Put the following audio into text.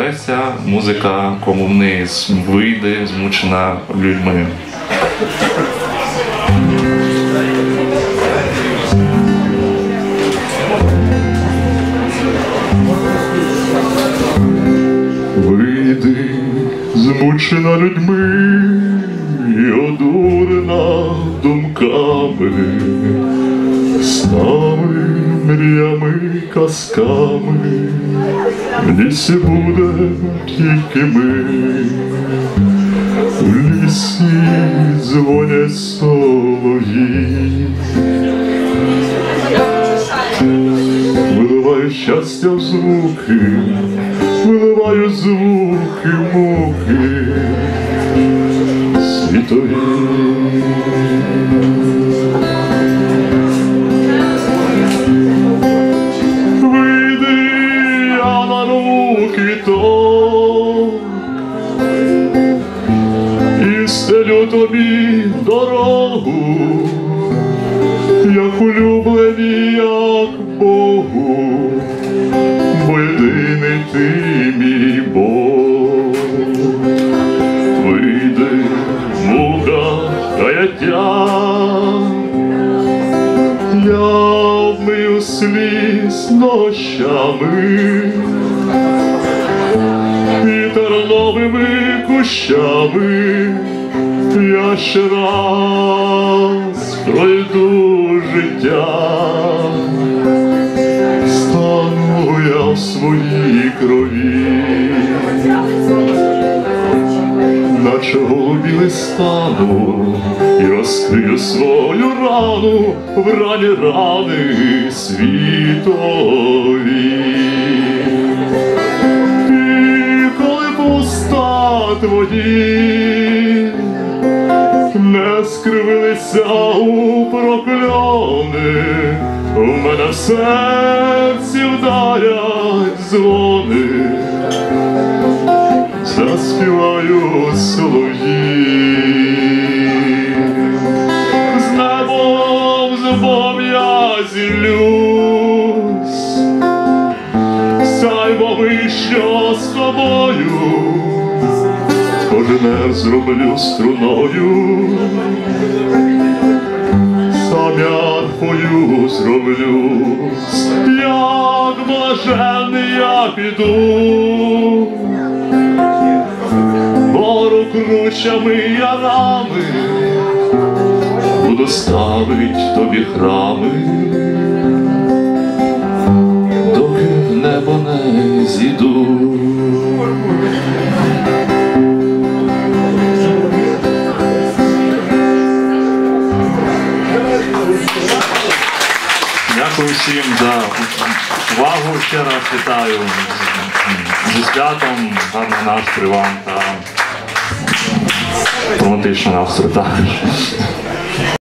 Леся, музика кому вниз вийде, змучена людьми. Вийди, змучена людьми і одурена думками, снами, мріями, казками, в лісі буде тільки ми, в лісі дзвонять солов'ї. Виливаю щастя в звуки, виливаю звуки муки світові. Руки і стелю тобі дорогу як улюблені, як Богу, бо єдиний ти мій Бог. Вийди, мука, каяття, я вмию сліз нощами кущами я ще раз пройду життя, стану я в своїй крові, наче голубі стану і розкрию свою рану в рані рани світові. Твої не скривилися у прокльони, у мене в серці вдарять дзвони, заспіваю солов'ї. З небом зубом зіллюсь, сяйво вищо з тобою кожне зроблю струною, сам я зроблю, як блажений я піду, бору кручами ярами, буду ставить тобі храми, Дякую всім за увагу. Ще раз вітаю зі святом, гарний настрій вам та романтичний настрій також.